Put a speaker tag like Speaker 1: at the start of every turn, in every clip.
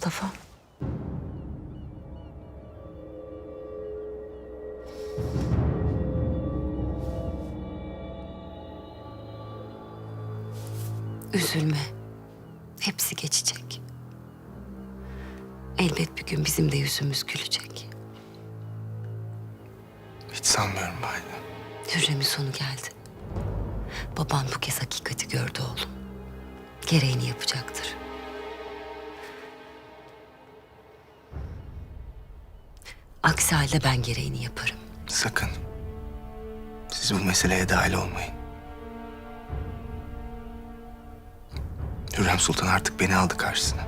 Speaker 1: Mustafa. Üzülme. Hepsi geçecek. Elbet bir gün bizim de yüzümüz gülecek.
Speaker 2: Hiç sanmıyorum Valide.
Speaker 1: Hürrem'in sonu geldi. Baban bu kez hakikati gördü oğlum. Gereğini yapacaktır. Aksi halde ben gereğini yaparım.
Speaker 2: Sakın. Siz bu meseleye dahil olmayın. Hürrem Sultan artık beni aldı karşısına.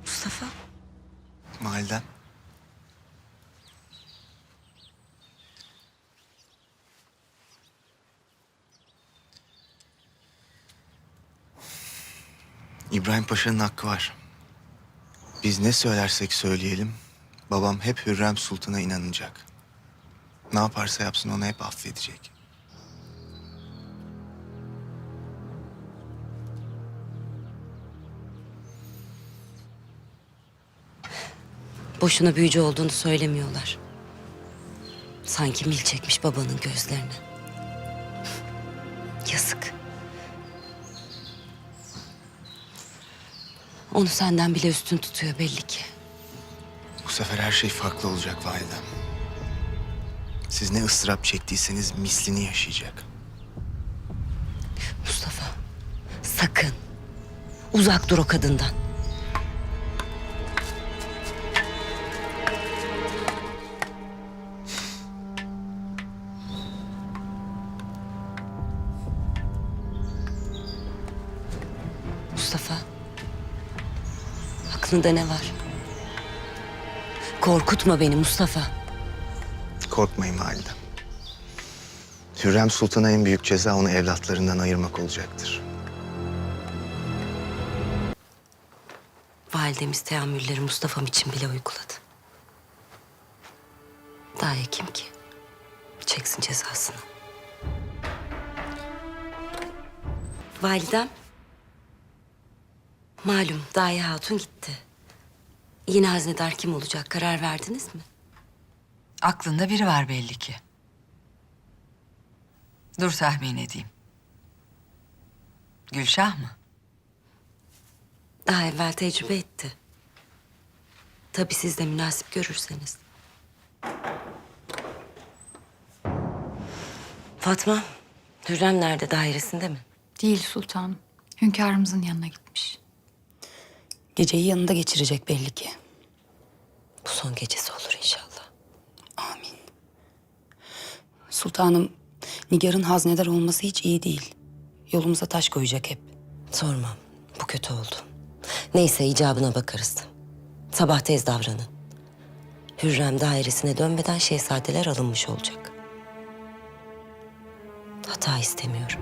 Speaker 1: Mustafa,
Speaker 2: Validem. İbrahim Paşa'nın hakkı var. Biz ne söylersek söyleyelim, babam hep Hürrem Sultan'a inanacak. Ne yaparsa yapsın onu hep affedecek.
Speaker 1: boşuna büyücü olduğunu söylemiyorlar. Sanki mil çekmiş babanın gözlerine. Yazık. Onu senden bile üstün tutuyor belli ki.
Speaker 2: Bu sefer her şey farklı olacak validem. Siz ne ıstırap çektiyseniz mislini yaşayacak.
Speaker 1: Mustafa, sakın. Uzak dur o kadından. Mustafa, aklında ne var? Korkutma beni Mustafa.
Speaker 2: Korkmayın validem. Hürrem Sultan'a en büyük ceza onu evlatlarından ayırmak olacaktır.
Speaker 1: Validemiz teamülleri Mustafa'm için bile uyguladı. Daha iyi kim ki? Çeksin cezasını. Validem. Malum Daye Hatun gitti. Yine haznedar kim olacak karar verdiniz mi?
Speaker 3: Aklında biri var belli ki. Dur tahmin edeyim. Gülşah mı?
Speaker 1: Daha evvel tecrübe etti. Tabii siz de münasip görürseniz. Fatma, Hürrem nerede? Dairesinde mi?
Speaker 4: Değil sultanım. Hünkârımızın yanına gitmiş.
Speaker 5: Geceyi yanında geçirecek belli ki.
Speaker 1: Bu son gecesi olur inşallah.
Speaker 5: Amin. Sultanım, Nigar'ın haznedar olması hiç iyi değil. Yolumuza taş koyacak hep.
Speaker 1: Sormam. Bu kötü oldu. Neyse icabına bakarız. Sabah tez davranın. Hürrem dairesine dönmeden şehzadeler alınmış olacak. Hata istemiyorum.